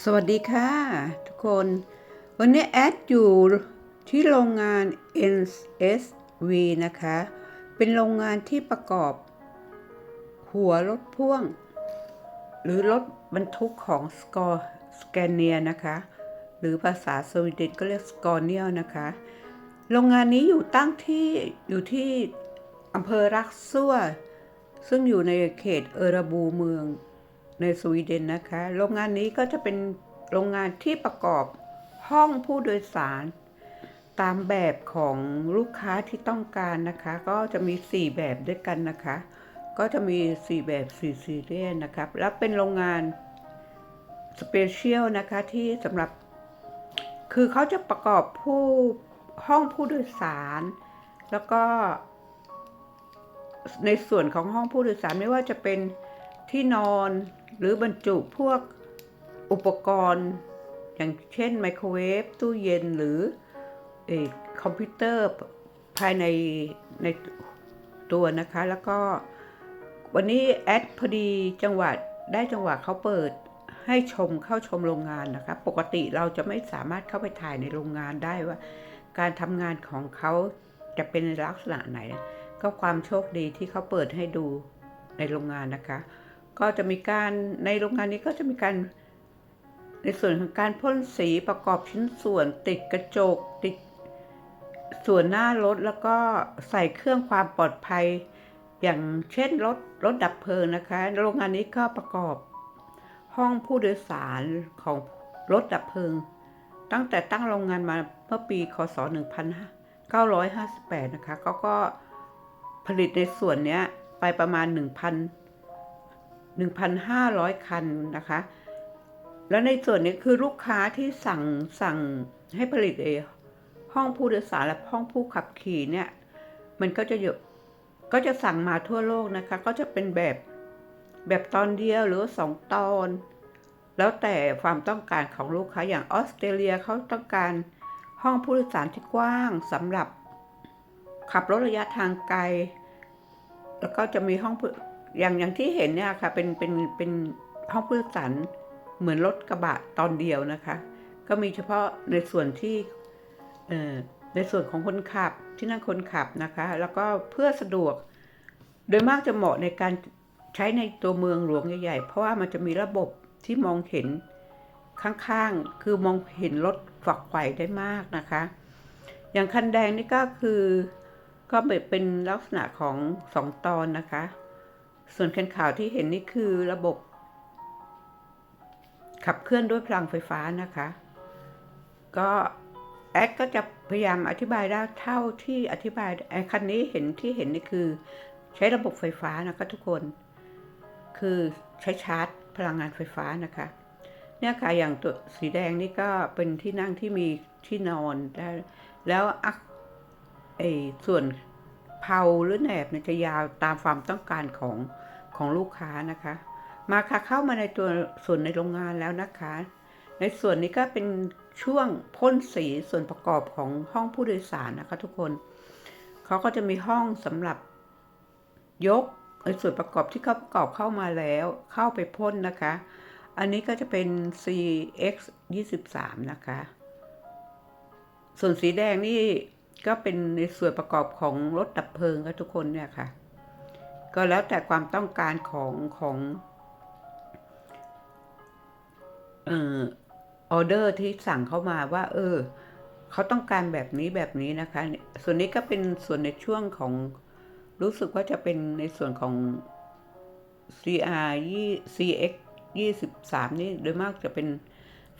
สวัสดีค่ะ ทุกคน วันนี้แอดอยู่ที่โรงงาน NSV นะคะ เป็นโรงงานที่ประกอบ หัวรถพ่วง หรือรถบรรทุกของสกอร์สแกเนียนะคะ หรือภาษาสวีเดนก็เรียกสกอรเนียนะคะ โรงงานนี้อยู่ตั้งที่อยู่ที่อำเภอรักซั่วซึ่งอยู่ในเขตเอราบูเมือง ในสวีเดนนะคะ โรงงานนี้ก็จะเป็นโรงงานที่ประกอบห้องผู้โดยสาร ตามแบบของลูกค้าที่ต้องการนะคะ ก็จะมี 4 แบบด้วยกันนะคะ ก็จะมี 4 แบบ4ซีเรียสนะครับ แล้วเป็นโรงงานสเปเชียลนะคะที่สำหรับ คือเขาจะประกอบผู้ห้องผู้โดยสาร แล้วก็ ในส่วนของห้องผู้โดยสารไม่ว่าจะเป็นที่นอน หรือบรรจุพวกอุปกรณ์ อย่างเช่นไมโครเวฟตู้เย็นหรือออคอมพิวเตอร์ภายในในตัวนะคะ แล้วก็วันนี้แอดพอดีจังหวัดได้จังหวะเขาเปิดให้ชมเข้าชมโรงงานนะคะ ปกติเราจะไม่สามารถเข้าไปถ่ายในโรงงานได้ว่า การทำงานของเขาจะเป็นลักษณะไหน ก็ความโชคดีที่เขาเปิดให้ดูในโรงงานนะคะ ก็จะมีการในโรงงานนี้ก็จะมีการในส่วนของการพ่นสีประกอบชิ้นส่วนติดกระจกติดส่วนหน้ารถแล้วก็ใส่เครื่องความปลอดภัย อย่างเช่นรถรถดับเพลิงนะคะโรงงานนี้ก็ประกอบห้องผู้โดยสารของรถดับเพลิง ตั้งแต่ตั้งโรงงานมาเมื่อปีคศ 1958 นะคะเขาก็ผลิตในส่วนนี้ไปประมาณ 1,000 1,500 คันนะคะ แล้วในส่วนนี้คือลูกค้าที่สั่งสั่งให้ผลิตเองห้องผู้โดยสารและห้องผู้ขับขี่เนี่ย มันก็จะเยอะก็จะสั่งมาทั่วโลกนะคะ ก็จะเป็นแบบแบบตอนเดียวหรือสองตอน แล้วแต่ความต้องการของลูกค้าอย่างออสเตรเลียเขาต้องการห้องผู้โดยสารที่กว้างสำหรับขับรถระยะทางไกล แล้วก็จะมีห้อง อย่างอย่างที่เห็นเนี่ยค่ะเป็นเป็นเป็นห้องผู้โดยสารเหมือนรถกระบะตอนเดียวนะคะ ก็มีเฉพาะในส่วนที่ในส่วนของคนขับที่นั่งคนขับนะคะ แล้วก็เพื่อสะดวก โดยมากจะเหมาะในการใช้ในตัวเมืองหลวงใหญ่ๆ เพราะว่ามันจะมีระบบที่มองเห็นข้างๆ คือมองเห็นรถฝักไขว่ได้มากนะคะ อย่างคันแดงนี่ก็คือก็เป็นลักษณะของสองตอนนะคะ ส่วนคันขาวที่เห็นนี่คือระบบ ขับเคลื่อนด้วยพลังไฟฟ้านะคะ ก็แอดก็จะพยายามอธิบายได้เท่าที่อธิบายไอ้คันนี้เห็นที่เห็นนี่คือ ใช้ระบบไฟฟ้านะคะทุกคน คือใช้ชาร์จพลังงานไฟฟ้านะคะ เนี่ยค่ะอย่างตัวสีแดงนี่ก็เป็นที่นั่งที่มีที่นอนได้แล้วอักไอส่วนเพาหรือแหนบเนี่ยจะยาวตามความต้องการของ ของลูกค้านะคะ มาค่ะเข้ามาในตัวส่วนในโรงงานแล้วนะคะ ในส่วนนี้ก็เป็นช่วงพ่นสีส่วนประกอบของห้องผู้โดยสารนะคะ ทุกคนเขาก็จะมีห้องสำหรับยกในส่วนประกอบที่เขาประกอบเข้ามาแล้วเข้าไปพ่นนะคะ อันนี้ก็จะเป็น CX 23นะคะ ส่วนสีแดงนี่ก็เป็นในส่วนประกอบของรถดับเพลิงค่ะทุกคนเนี่ยค่ะ ก็แล้วแต่ความต้องการของของออเดอร์ที่สั่งเข้ามาว่า เออเขาต้องการแบบนี้แบบนี้นะคะ ส่วนนี้ก็เป็นส่วนในช่วงของรู้สึกว่าจะเป็นในส่วนของ CR 2 CX 23 นี่โดยมากจะเป็น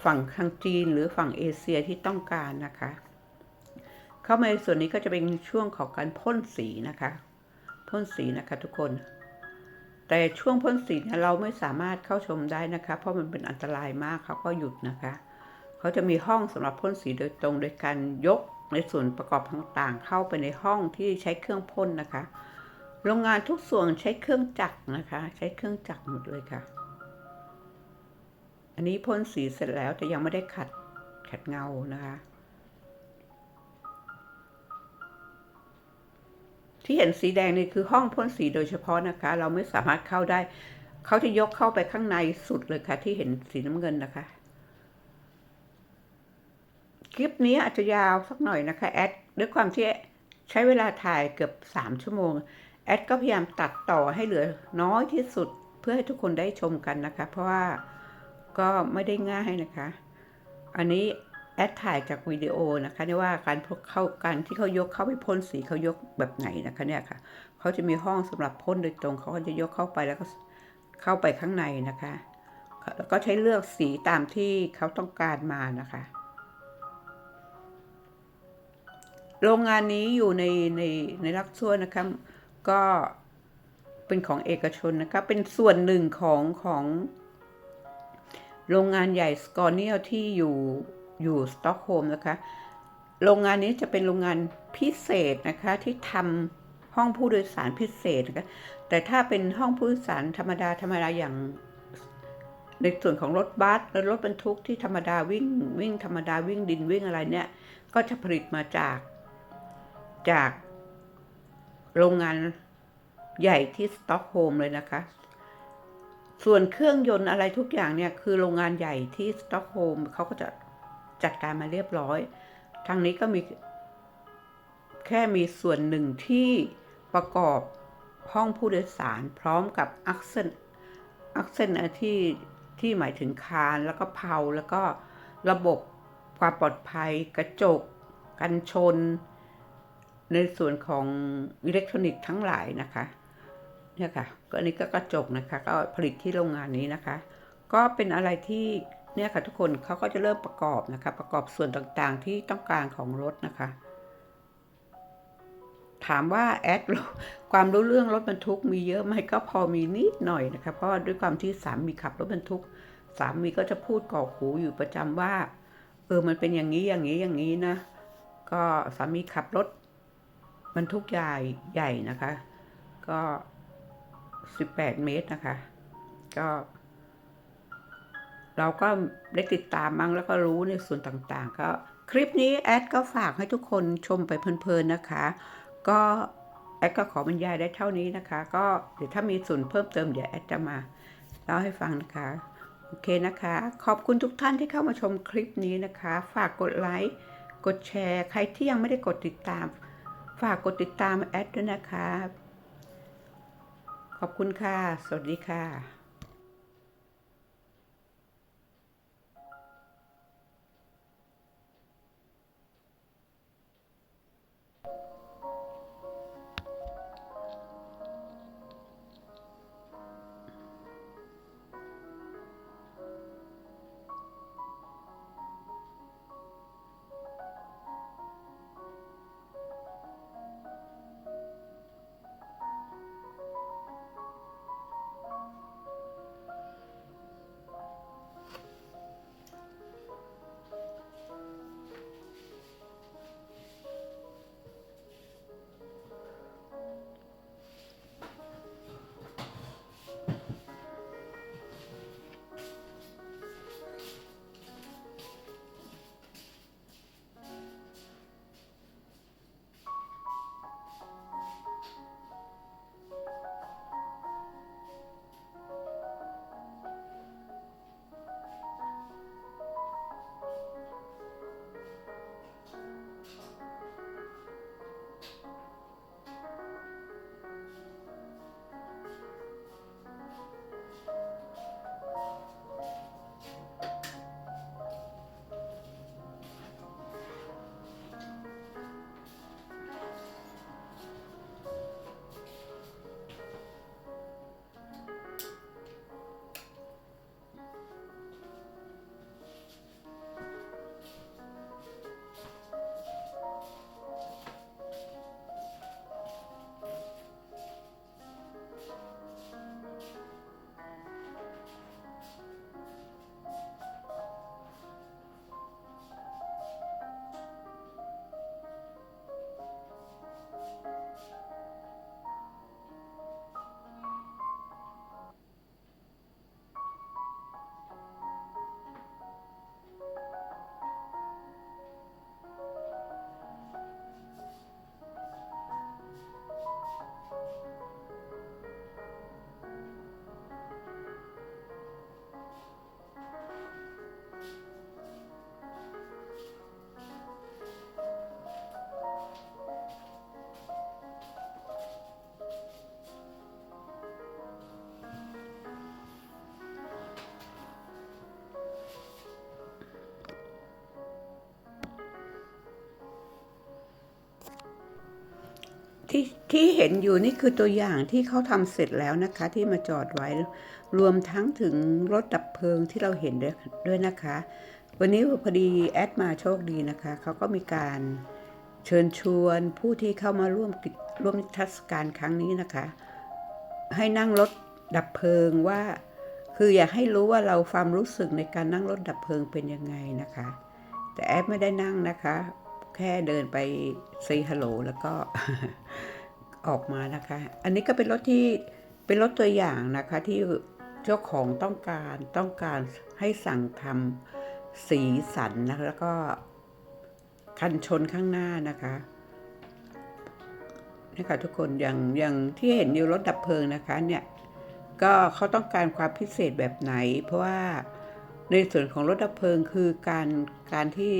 ฝั่งทางจีนหรือฝั่งเอเชียที่ต้องการนะคะ เข้ามาในส่วนนี้ก็จะเป็นช่วงของการพ่นสีนะคะ พ่นสีนะคะทุกคน แต่ช่วงพ่นสีเนี่ยเราไม่สามารถเข้าชมได้นะคะ เพราะมันเป็นอันตรายมากเขาก็หยุดนะคะ เขาจะมีห้องสำหรับพ่นสีโดยตรงโดยการยกในส่วนประกอบต่างๆ เข้าไปในห้องที่ใช้เครื่องพ่นนะคะ โรงงานทุกส่วนใช้เครื่องจักรนะคะ ใช้เครื่องจักรหมดเลยค่ะ อันนี้พ่นสีเสร็จแล้วแต่ยังไม่ได้ขัดขัดเงานะคะ ที่เห็นสีแดงนี่คือห้องพ่นสีโดยเฉพาะนะคะ เราไม่สามารถเข้าได้ เขาจะยกเข้าไปข้างในสุดเลยค่ะ ที่เห็นสีน้ำเงินนะคะ คลิปนี้อาจจะยาวสักหน่อยนะคะแอดด้วยความที่ใช้เวลาถ่ายเกือบสามชั่วโมง แอดก็พยายามตัดต่อให้เหลือน้อยที่สุดเพื่อให้ทุกคนได้ชมกันนะคะ เพราะว่าก็ไม่ได้ง่ายนะคะ อันนี้ แอดถ่ายจากวิดีโอนะคะเนี่ยว่าการพกเข้าการที่เขายกเข้าไปพ่นสีเขายกแบบไหนนะคะเนี่ยค่ะเขาจะมีห้องสำหรับพ่นโดยตรงเขาก็จะยกเข้าไปแล้วก็เข้าไปข้างในนะคะแล้วก็ใช้เลือกสีตามที่เขาต้องการมานะคะ โรงงานนี้อยู่ในในในรักชั่วนะคะก็เป็นของเอกชนนะคะเป็นส่วนหนึ่งของของ โรงงานใหญ่สกอร์เนียลที่อยู่ อยู่สต็อกโฮล์มนะคะ โรงงานนี้จะเป็นโรงงานพิเศษนะคะที่ทำห้องผู้โดยสารพิเศษนะคะแต่ถ้าเป็นห้องผู้โดยสารธรรมดาธรรมดาอย่างในส่วนของรถบัสและรถบรรทุกที่ธรรมดาวิ่งวิ่งธรรมดาวิ่งดินวิ่งอะไรเนี่ย ก็จะผลิตมาจากจากโรงงานใหญ่ที่สต็อกโฮล์มเลยนะคะ ส่วนเครื่องยนต์อะไรทุกอย่างเนี่ยคือโรงงานใหญ่ที่สต็อกโฮล์มเขาก็จะ จัดการมาเรียบร้อย ทางนี้ก็มีแค่มีส่วนหนึ่งที่ประกอบห้องผู้โดยสารพร้อมกับอักเซนอักเซนที่ที่หมายถึงคานแล้วก็เพาแล้วก็ระบบความปลอดภัย กระจก กันชน ในส่วนของอิเล็กทรอนิกส์ทั้งหลายนะคะเนี่ยค่ะก็อันนี้ก็กระจกนะคะ ก็ผลิตที่โรงงานนี้นะคะ ก็เป็นอะไรที่ เนี่ยค่ะทุกคนเขาก็จะเริ่มประกอบนะคะ ประกอบส่วนต่างๆที่ต้องการของรถนะคะ ถามว่าแอดความรู้เรื่องรถบรรทุกมีเยอะไหมก็พอมีนิดหน่อยนะคะ เพราะด้วยความที่สามีขับรถบรรทุก สามีก็จะพูดก่อหูอยู่ประจำว่า เออมันเป็นอย่างนี้อย่างนี้อย่างนี้นะ ก็สามีขับรถบรรทุกใหญ่ใหญ่นะคะ ก็ 18 เมตรนะคะ ก็ เราก็ได้ติดตามมั้งแล้วก็รู้ในส่วนต่างๆ ก็คลิปนี้แอดก็ฝากให้ทุกคนชมไปเพลินๆนะคะ ก็แอดก็ขอบรรยายได้เท่านี้นะคะ ก็เดี๋ยวถ้ามีส่วนเพิ่มเติมเดี๋ยวแอดจะมาเล่าให้ฟังนะคะโอเคนะคะ ขอบคุณทุกท่านที่เข้ามาชมคลิปนี้นะคะ ฝากกดไลค์กดแชร์ ใครที่ยังไม่ได้กดติดตาม ฝากกดติดตามแอดด้วยนะคะ ขอบคุณค่ะ สวัสดีค่ะ ที่ที่เห็นอยู่นี่คือตัวอย่างที่เขาทำเสร็จแล้วนะคะ ที่มาจอดไว้รวมทั้งถึงรถดับเพลิงที่เราเห็นด้วยด้วยนะคะ วันนี้พอดีแอดมาโชคดีนะคะเขาก็มีการเชิญชวนผู้ที่เข้ามาร่วมร่วมนิทรรศการครั้งนี้นะคะ ให้นั่งรถดับเพลิงว่า คืออยากให้รู้ว่าเราความรู้สึกในการนั่งรถดับเพลิงเป็นยังไงนะคะ แต่แอดไม่ได้นั่งนะคะ แค่เดินไปซีฮัลโหลแล้วก็ออกมานะคะ อันนี้ก็เป็นรถที่เป็นรถตัวอย่างนะคะที่เจ้าของต้องการต้องการให้สั่งทำสีสันนะคะแล้วก็คันชนข้างหน้านะคะนี่ค่ะทุกคนอย่างอย่างที่เห็นอยู่รถดับเพลิงนะคะเนี่ยก็เขาต้องการความพิเศษแบบไหน เพราะว่าในส่วนของรถดับเพลิงคือการการที่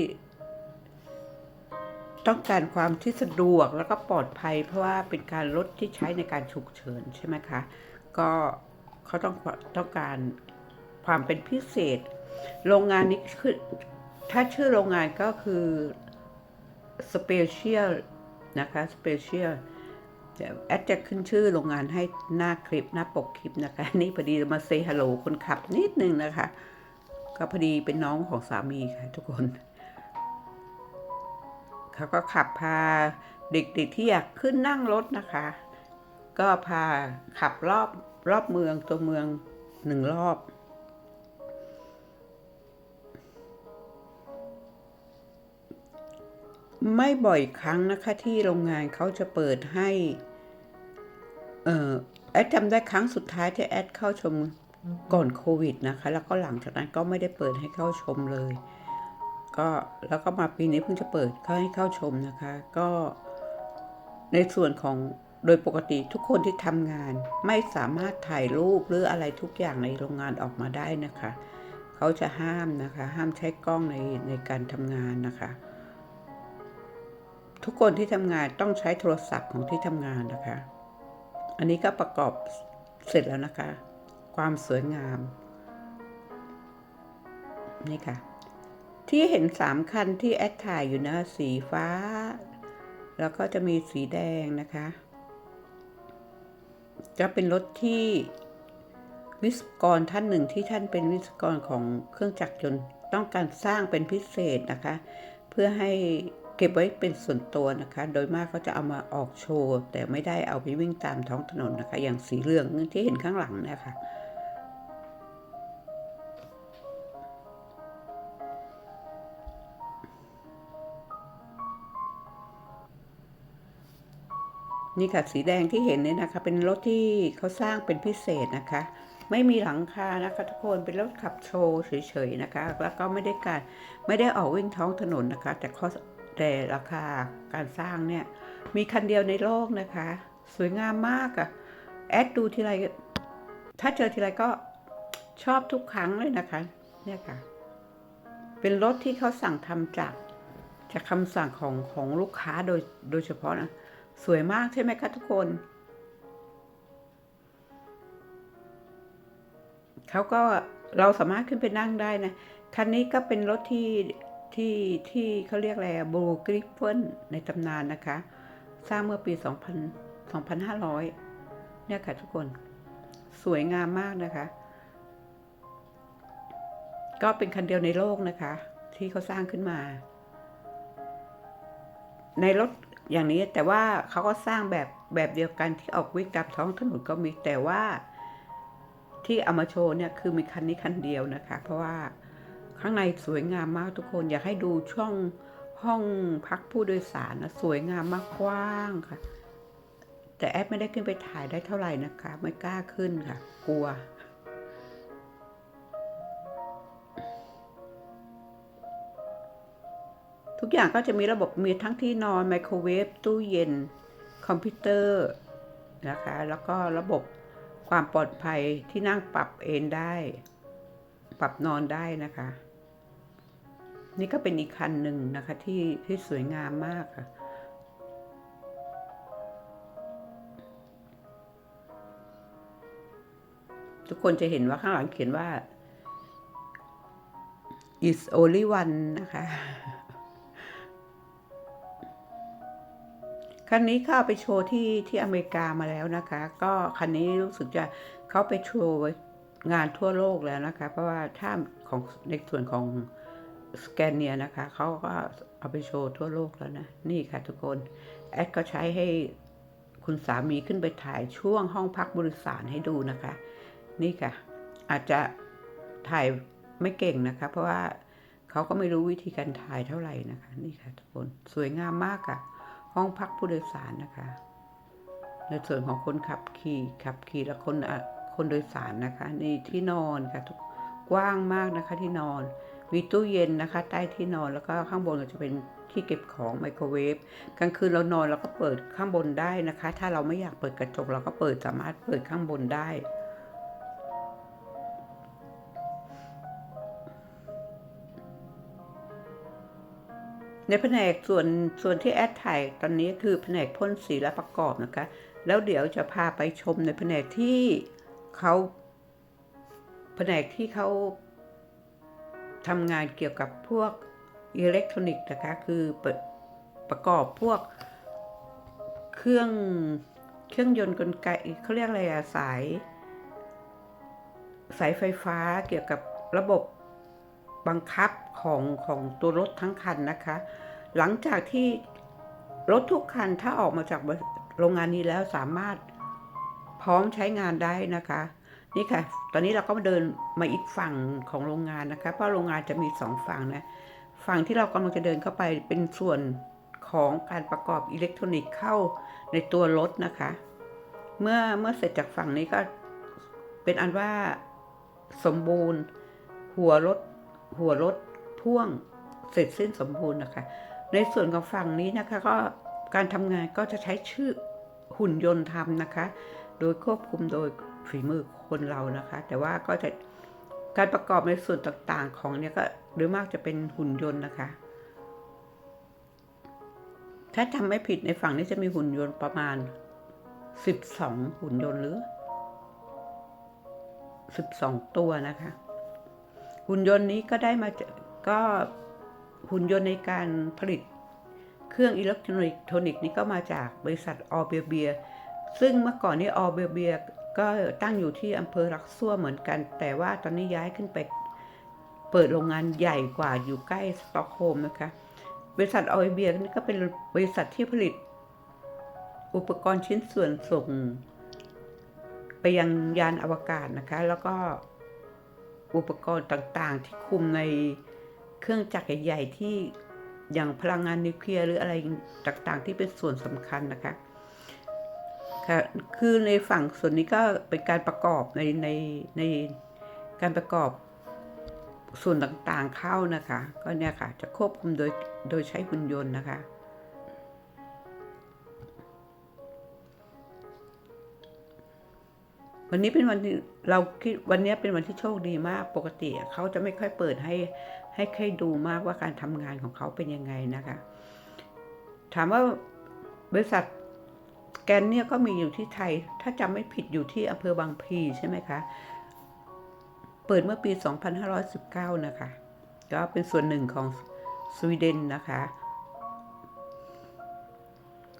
ต้องการความที่สะดวกแล้วก็ปลอดภัย เพราะว่าเป็นการรถที่ใช้ในการฉุกเฉินใช่ไหมคะ ก็เขาต้องต้องการความเป็นพิเศษ โรงงานนี้คือถ้าชื่อโรงงานก็คือ Special นะคะ Special เชียวแอดจะขึ้นชื่อโรงงานให้หน้าคลิปหน้าปกคลิปนะคะ นี่พอดีมาเซฮัลโหลคนขับนิดนึงนะคะ ก็พอดีเป็นน้องของสามีค่ะทุกคน เขาก็ขับพาเด็กๆที่อยากขึ้นนั่งรถนะคะ ก็พาขับรอบรอบเมืองตัวเมืองหนึ่งรอบ ไม่บ่อยครั้งนะคะที่โรงงานเขาจะเปิดให้ เออแอดจำได้ครั้งสุดท้ายที่แอดเข้าชมก่อนโควิดนะคะ แล้วก็หลังจากนั้นก็ไม่ได้เปิดให้เข้าชมเลย ก็แล้วก็มาปีนี้เพิ่งจะเปิดเข้าให้เข้าชมนะคะ ก็ในส่วนของโดยปกติทุกคนที่ทำงานไม่สามารถถ่ายรูปหรืออะไรทุกอย่างในโรงงานออกมาได้นะคะ เขาจะห้ามนะคะ ห้ามใช้กล้องในในการทำงานนะคะ ทุกคนที่ทำงานต้องใช้โทรศัพท์ของที่ทำงานนะคะ อันนี้ก็ประกอบเสร็จแล้วนะคะ ความสวยงาม นี่ค่ะ ที่เห็นสามคันที่แอดถ่ายอยู่นะสีฟ้า แล้วก็จะมีสีแดงนะคะ จะเป็นรถที่วิศวกรท่านหนึ่งที่ท่านเป็นวิศวกรของเครื่องจักรยนต์ต้องการสร้างเป็นพิเศษนะคะ เพื่อให้เก็บไว้เป็นส่วนตัวนะคะ โดยมากเขาจะเอามาออกโชว์ แต่ไม่ได้เอาไปวิ่งตามท้องถนนนะคะ อย่างสีเหลืองที่เห็นข้างหลังนะคะ นี่ค่ะสีแดงที่เห็นเนี่ยนะคะ เป็นรถที่เขาสร้างเป็นพิเศษนะคะ ไม่มีหลังคานะคะทุกคนเป็นรถขับโชว์เฉยๆนะคะ แล้วก็ไม่ได้การไม่ได้ออกวิ่งท้องถนนนะคะ แต่ข้อแต่ราคาการสร้างเนี่ยมีคันเดียวในโลกนะคะ สวยงามมากอะแอดดูทีไรถ้าเจอทีไรก็ชอบทุกครั้งเลยนะคะ เนี่ยค่ะ เป็นรถที่เขาสั่งทำจากจากคำสั่งของของลูกค้าโดยโดยเฉพาะนะ สวยมากใช่ไหมคะทุกคน เขาก็เราสามารถขึ้นไปนั่งได้นะ คันนี้ก็เป็นรถที่ที่ที่เขาเรียกอะไรบูกริฟเฟนในตำนานนะคะ สร้างเมื่อปี 2000 2500 เนี่ยค่ะทุกคน สวยงามมากนะคะ ก็เป็นคันเดียวในโลกนะคะ ที่เขาสร้างขึ้นมา ในรถ อย่างนี้แต่ว่าเขาก็สร้างแบบแบบเดียวกันที่ออกวิ่งตามท้องถนนก็มีแต่ว่าที่เอามาโชว์เนี่ยคือมีคันนี้คันเดียวนะคะ เพราะว่าข้างในสวยงามมากทุกคนอยากให้ดูช่องห้องพักผู้โดยสารนะสวยงามมากกว้างค่ะ แต่แอปไม่ได้ขึ้นไปถ่ายได้เท่าไหร่นะคะ ไม่กล้าขึ้นค่ะ กลัว ทุกอย่างก็จะมีระบบมีทั้งที่นอนไมโครเวฟตู้เย็น คอมพิวเตอร์นะคะแล้วก็ระบบความปลอดภัยที่นั่งปรับเอนได้ ปรับนอนได้นะคะ นี่ก็เป็นอีกคันหนึ่งนะคะที่ที่สวยงามมากค่ะทุกคนจะเห็นว่าข้างหลังเขียนว่า is only one นะคะ คันนี้เขาเอาไปโชว์ที่ที่อเมริกามาแล้วนะคะ ก็คันนี้รู้สึกจะเขาไปโชว์งานทั่วโลกแล้วนะคะ เพราะว่าถ้าของในส่วนของสแกนเนียนะคะเขาก็เอาไปโชว์ทั่วโลกแล้วนะ นี่ค่ะทุกคน แอดก็ใช้ให้คุณสามีขึ้นไปถ่ายช่วงห้องพักบริสารให้ดูนะคะ นี่ค่ะ อาจจะถ่ายไม่เก่งนะคะ เพราะว่าเขาก็ไม่รู้วิธีการถ่ายเท่าไหร่นะคะ นี่ค่ะทุกคนสวยงามมากค่ะ ห้องพักผู้โดยสารนะคะ ในส่วนของคนขับขี่ขับขี่และคนคนโดยสารนะคะในที่นอนค่ะทุกกว้างมากนะคะที่นอน มีตู้เย็นนะคะ ใต้ที่นอนแล้วก็ข้างบนก็จะเป็นที่เก็บของไมโครเวฟกลางคืนเรานอนเราก็เปิดข้างบนได้นะคะ ถ้าเราไม่อยากเปิดกระจกเราก็เปิดสามารถเปิดข้างบนได้ ในแผนกส่วนส่วนที่แอดถ่ายตอนนี้คือแผนกพ่นสีและประกอบนะคะ แล้วเดี๋ยวจะพาไปชมในแผนกที่เขาแผนกที่เขาทำงานเกี่ยวกับพวกอิเล็กทรอนิกส์นะคะ คือปประกอบพวกเครื่องเครื่องยนต์กลไกเขาเรียกอะไรอะสาย สายไฟฟ้าเกี่ยวกับระบบ บังคับของของตัวรถทั้งคันนะคะ หลังจากที่รถทุกคันถ้าออกมาจากโรงงานนี้แล้วสามารถพร้อมใช้งานได้นะคะ นี่ค่ะ ตอนนี้เราก็มาเดินมาอีกฝั่งของโรงงานนะคะ เพราะโรงงานจะมีสองฝั่งนะฝั่งที่เรากำลังจะเดินเข้าไปเป็นส่วนของการประกอบอิเล็กทรอนิกส์เข้าในตัวรถนะคะ เมื่อเมื่อเสร็จจากฝั่งนี้ก็เป็นอันว่าสมบูรณ์ หัวรถ หัวรถพ่วงเสร็จสิ้นสมบูรณ์นะคะ ในส่วนของฝั่งนี้นะคะก็การทำงานก็จะใช้ชื่อหุ่นยนต์ทำนะคะ โดยควบคุมโดยฝีมือคนเรานะคะ แต่ว่าก็จะการประกอบในส่วนต่างๆของเนี่ยก็โดยมากจะเป็นหุ่นยนต์นะคะ ถ้าจำไม่ผิดในฝั่งนี้จะมีหุ่นยนต์ประมาณ 12 หุ่นยนต์หรือ 12 ตัวนะคะ หุ่นยนต์นี้ก็ได้มาจากก็หุ่นยนต์ในการผลิตเครื่องอิเล็กทรอนิกส์นี้ก็มาจากบริษัทออเบียเบียซึ่งเมื่อก่อนนี้ออเบียเบียก็ตั้งอยู่ที่อำเภอรักซั่วเหมือนกัน แต่ว่าตอนนี้ย้ายขึ้นไปเปิดโรงงานใหญ่กว่าอยู่ใกล้สต็อกโฮล์มนะคะบริษัทออเบียนี่ก็เป็นบริษัทที่ผลิต อุปกรณ์ชิ้นส่วนส่ง ไปยังยานอวกาศนะคะ แล้วก็ อุปกรณ์ต่างๆ ที่คุมในเครื่องจักรใหญ่ๆที่อย่างพลังงานนิวเคลียร์หรืออะไรต่างๆ ที่เป็นส่วนสำคัญนะคะค่ะคือในฝั่งส่วนนี้ก็เป็นการประกอบในในในการประกอบส่วนต่างๆเข้านะคะ ก็เนี่ยค่ะจะควบคุมโดยโดยใช้หุ่นยนต์นะคะ วันนี้เป็นวันที่เราคิดวันนี้เป็นวันที่โชคดีมากปกติเขาจะไม่ค่อยเปิดให้ให้ใครดูมากว่าการทำงานของเขาเป็นยังไงนะคะ ถามว่าบริษัทแกนเนี่ยก็มีอยู่ที่ไทย ถ้าจำไม่ผิดอยู่ที่อำเภอบางพลีใช่ไหมคะ เปิดเมื่อปี 2519 นะคะ ก็เป็นส่วนหนึ่งของสวีเดนนะคะ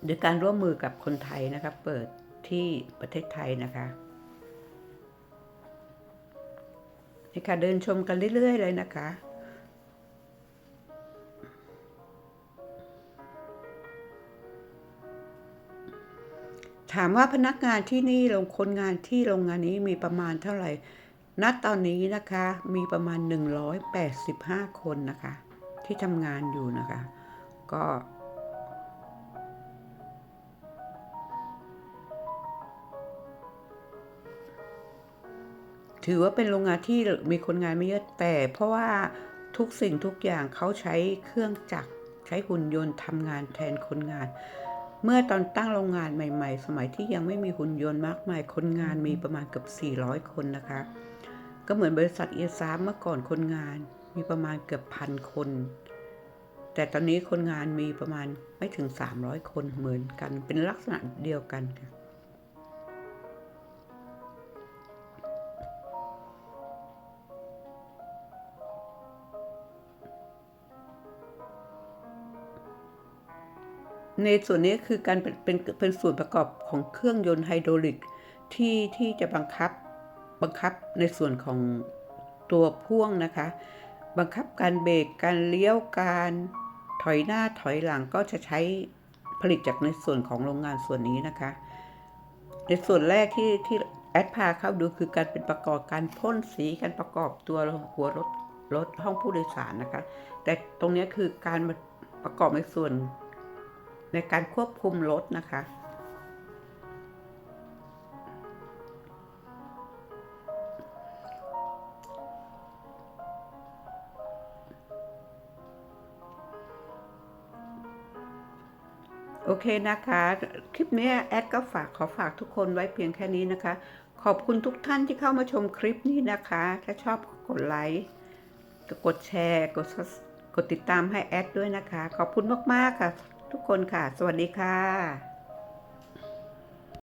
โดยการร่วมมือกับคนไทยนะคะ เปิดที่ประเทศไทยนะคะ นี่ค่ะเดินชมกันเรื่อยๆเลยนะคะ ถามว่าพนักงานที่นี่ลงคนงานที่โรงงานนี้มีประมาณเท่าไหร่ ณ ตอนนี้นะคะมีประมาณ 185 คนนะคะ ที่ทำงานอยู่นะคะ ก็ ถือว่าเป็นโรงงานที่มีคนงานไม่เยอะแต่ เพราะว่าทุกสิ่งทุกอย่างเขาใช้เครื่องจักรใช้หุ่นยนต์ทำงานแทนคนงาน เมื่อตอนตั้งโรงงานใหม่ ๆ สมัยที่ยังไม่มีหุ่นยนต์มากมาย คนงานมีประมาณเกือบ400 คนนะคะ ก็เหมือนบริษัทเอซามเมื่อก่อนคนงานมีประมาณเกือบพันคน แต่ตอนนี้คนงานมีประมาณไม่ถึง 300 คนเหมือนกัน เป็นลักษณะเดียวกันค่ะ ในส่วนนี้คือการเป็นเป็นเป็นส่วนประกอบของเครื่องยนต์ไฮดรอลิกที่ที่จะบังคับบังคับในส่วนของตัวพ่วงนะคะ บังคับการเบรกการเลี้ยวการถอยหน้าถอยหลังก็จะใช้ผลิตจากในส่วนของโรงงานส่วนนี้นะคะ ในส่วนแรกที่ที่แอดพาเข้าดูคือการเป็นประกอบการพ่นสีการประกอบตัวหัวรถรถห้องผู้โดยสารนะคะ แต่ตรงนี้คือการประกอบในส่วน ในการควบคุมรถนะคะโอเคนะคะ คลิปนี้แอดก็ฝากขอฝากทุกคนไว้เพียงแค่นี้นะคะ ขอบคุณทุกท่านที่เข้ามาชมคลิปนี้นะคะ ถ้าชอบกดไลค์กดแชร์ กดกดติดตามให้แอดด้วยนะคะ ขอบคุณมาก ๆ ค่ะ ทุกคนค่ะ สวัสดีค่ะ